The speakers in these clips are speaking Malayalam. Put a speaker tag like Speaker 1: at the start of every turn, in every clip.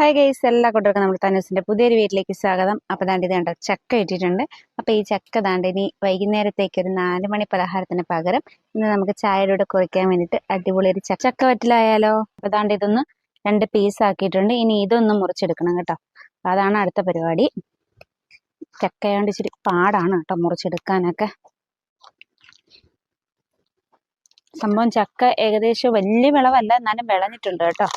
Speaker 1: ഹായ് ഗൈസ് എല്ലാ കൂട്ടർക്കും നമ്മുടെ തനൂസിന്റെ പുതിയൊരു വീട്ടിലേക്ക് സ്വാഗതം. അപ്പോൾ ദാണ്ട് ഇത് കണ്ട ചക്ക ഇട്ടിട്ടുണ്ട്. അപ്പോൾ ഈ ചക്ക ദാണ്ട് ഇനി വൈകുന്നേരത്തേക്ക് ഒരു നാല് മണി പലഹാരത്തിന് പകരം ഇന്ന് നമുക്ക് ചായയിലൂടെ കുറയ്ക്കാൻ വേണ്ടിയിട്ട് അടിപൊളി ഒരു ചക്ക ചക്ക വറ്റിലായാലോ? അപ്പോൾ ദാണ്ട് ഇതൊന്ന് രണ്ട് പീസ് ആക്കിയിട്ടുണ്ട്. ഇനി ഇതൊന്ന് മുറിച്ചെടുക്കണം കേട്ടോ. അതാണ് അടുത്ത പരിപാടി. ചക്കയാണ്ട് ഇച്ചിരി പാടാണ് കേട്ടോ മുറിച്ചെടുക്കാനൊക്കെ. സംഭവം ചക്ക ഏകദേശം വലിയ വിളവല്ല എന്നാലും വിളഞ്ഞിട്ടുണ്ട് കേട്ടോ.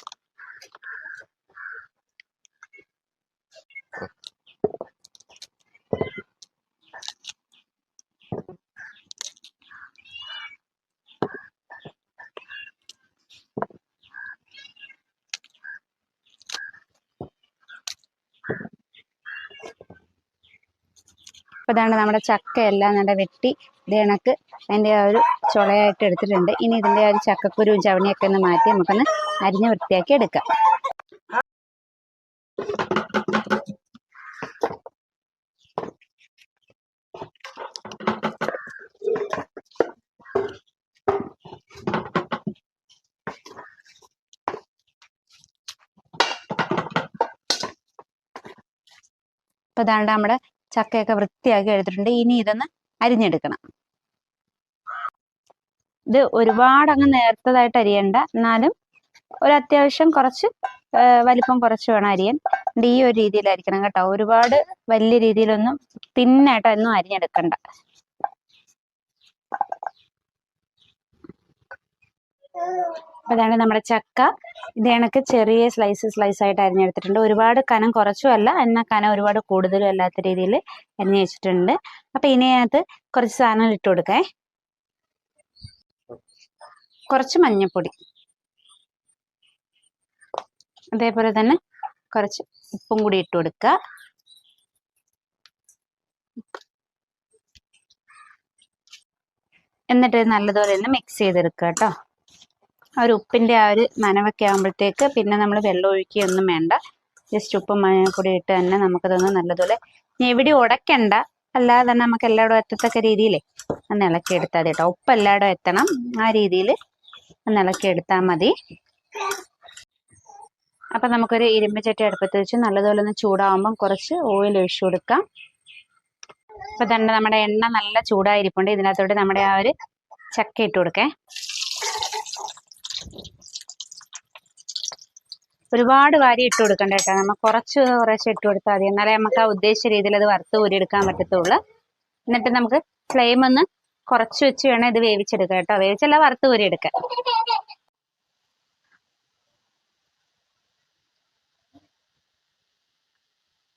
Speaker 1: അപ്പൊ ഇതാണ് നമ്മുടെ ചക്കയെല്ലാം നല്ല വെട്ടി ഇത് അതിന്റെ ആ ഒരു ചുളയായിട്ട് എടുത്തിട്ടുണ്ട്. ഇനി ഇതിന്റെ ആ ഒരു ചക്കക്കുരുവും ചവണിയൊക്കെ ഒന്ന് മാറ്റി നമുക്കൊന്ന് അരിഞ്ഞ് വൃത്തിയാക്കി എടുക്കാം. അപ്പൊ ഇതാണ്ട് നമ്മുടെ ചക്കയൊക്കെ വൃത്തിയാക്കി എടുത്തിട്ടുണ്ട്. ഇനി ഇതൊന്ന് അരിഞ്ഞെടുക്കണം. ഇത് ഒരുപാട് അങ്ങ് നേർത്തതായിട്ട് അരിയണ്ട. എന്നാലും ഒരു അത്യാവശ്യം കുറച്ച് വലിപ്പം കുറച്ച് വേണം അരിയാൻ. ഈ ഒരു രീതിയിലായിരിക്കണം കേട്ടോ. ഒരുപാട് വലിയ രീതിയിലൊന്നും തിന്നായിട്ടൊന്നും അരിഞ്ഞെടുക്കണ്ട. അപ്പൊ ഇതാണ് നമ്മുടെ ചക്ക. ഇത് കണക്ക് ചെറിയ സ്ലൈസ് സ്ലൈസ് ആയിട്ട് അരിഞ്ഞെടുത്തിട്ടുണ്ട്. ഒരുപാട് കനം കുറച്ചുമല്ല എന്നാൽ കനം ഒരുപാട് കൂടുതലും അല്ലാത്ത രീതിയിൽ അരിഞ്ഞു വെച്ചിട്ടുണ്ട്. അപ്പൊ ഇനി കുറച്ച് സാധനങ്ങൾ ഇട്ട് കൊടുക്കേ. കുറച്ച് മഞ്ഞൾപ്പൊടി അതേപോലെ തന്നെ കുറച്ച് ഉപ്പും കൂടി ഇട്ട് കൊടുക്കുക എന്നിട്ട് നല്ലതുപോലെ തന്നെ മിക്സ് ചെയ്തെടുക്കുക കേട്ടോ. ആ ഒരു ഉപ്പിന്റെ ആ ഒരു നനവൊക്കെ ആകുമ്പോഴത്തേക്ക് പിന്നെ നമ്മൾ വെള്ളം ഒഴിക്കുകയൊന്നും വേണ്ട. ജസ്റ്റ് ഉപ്പും കൂടി ഇട്ട് തന്നെ നമുക്കതൊന്ന് നല്ലതുപോലെ എവിടെയും ഉടക്കണ്ട. അല്ലാതെ തന്നെ നമുക്ക് എല്ലായിടും എത്തത്തക്ക രീതിയിലേ ഒന്ന് ഇളക്കി എടുത്താൽ മതി കേട്ടോ. ഉപ്പ് എല്ലായിടും എത്തണം. ആ രീതിയിൽ ഒന്ന് ഇളക്കി എടുത്താൽ മതി. അപ്പം നമുക്കൊരു ഇരുമ്പ് ചട്ടി അടുപ്പത്ത് വെച്ച് നല്ലതുപോലെ ഒന്ന് ചൂടാവുമ്പം കുറച്ച് ഓയിൽ ഒഴിച്ചു കൊടുക്കാം. അപ്പം തന്നെ നമ്മുടെ എണ്ണ നല്ല ചൂടായിരിപ്പുണ്ട്. ഇതിനകത്തോട്ട് നമ്മുടെ ആ ഒരു ചക്ക ഇട്ട് കൊടുക്കേ. ഒരുപാട് വാരി ഇട്ട് കൊടുക്കണ്ട കേട്ടോ. നമ്മൾ കുറച്ച് കുറച്ച് ഇട്ട് കൊടുത്താൽ മതി. എന്നാലേ നമുക്ക് ആ ഉദ്ദേശിച്ച രീതിയിൽ അത് വറുത്ത് ഊരിയെടുക്കാൻ പറ്റത്തുള്ളൂ. എന്നിട്ട് നമുക്ക് ഫ്ലെയിം ഒന്ന് കുറച്ച് വെച്ച് വേണം ഇത് വേവിച്ചെടുക്കാം കേട്ടോ. വേവിച്ചല്ല വറുത്ത് എടുക്കാം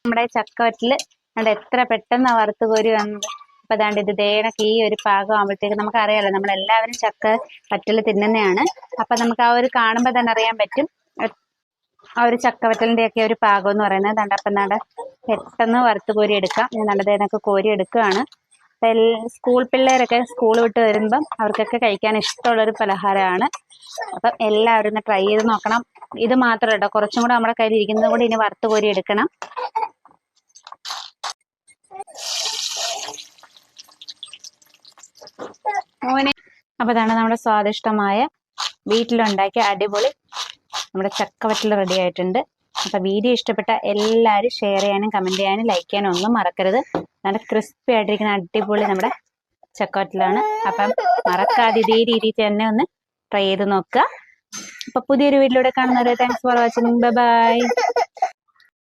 Speaker 1: നമ്മുടെ ചക്കവറ്റിൽ അത് എത്ര പെട്ടെന്ന് വറുത്ത് കോരി വന്നത്? അപ്പൊ അതാണ്ട് ഇത് ദേണക്ക് ഈ ഒരു പാകം ആകുമ്പോഴത്തേക്ക് നമുക്ക് നമ്മളെല്ലാവരും ചക്ക വറ്റൽ തിന്നുന്നതാണ് അപ്പൊ നമുക്ക് ആ ഒരു കാണുമ്പോൾ തന്നെ അറിയാൻ പറ്റും. ആ ഒരു ചക്കവറ്റലിന്റെ ഒക്കെ ഒരു പാകം എന്ന് പറയുന്നത് ദാണ്ട അപ്പം ദാണ്ട പെട്ടെന്ന് വറുത്ത് കോരി എടുക്കാം. ഞാൻ നല്ല ദേണക്ക് കോരി എടുക്കുകയാണ്. സ്കൂൾ പിള്ളേരൊക്കെ സ്കൂൾ വിട്ട് വരുമ്പം അവർക്കൊക്കെ കഴിക്കാൻ ഇഷ്ടമുള്ളൊരു പലഹാരമാണ്. അപ്പം എല്ലാവരും ഒന്ന് ട്രൈ ചെയ്ത് നോക്കണം. ഇത് മാത്രം കേട്ടോ കുറച്ചും കൂടെ നമ്മുടെ കയ്യിൽ ഇരിക്കുന്നത് കൂടി ഇനി വറുത്ത് കോരി എടുക്കണം. മോനെ. അപ്പൊ ഇതാണ് നമ്മുടെ സ്വാദിഷ്ടമായ വീട്ടിലുണ്ടാക്കിയ അടിപൊളി നമ്മുടെ ചക്കവറ്റൽ റെഡി ആയിട്ടുണ്ട്. അപ്പൊ വീഡിയോ ഇഷ്ടപ്പെട്ട എല്ലാവരും ഷെയർ ചെയ്യാനും കമന്റ് ചെയ്യാനും ലൈക്ക് ചെയ്യാനും ഒന്നും മറക്കരുത്. നല്ല ക്രിസ്പി ആയിട്ടിരിക്കുന്ന അടിപൊളി നമ്മുടെ ചക്കവറ്റലാണ്. അപ്പം മറക്കാതെ ഇതേ രീതിയിൽ തന്നെ ഒന്ന് ട്രൈ ചെയ്ത് നോക്കുക. അപ്പൊ പുതിയൊരു വീട്ടിലൂടെ കാണുന്നവരെ താങ്ക്സ് ഫോർ വാച്ചിങ് ബൈ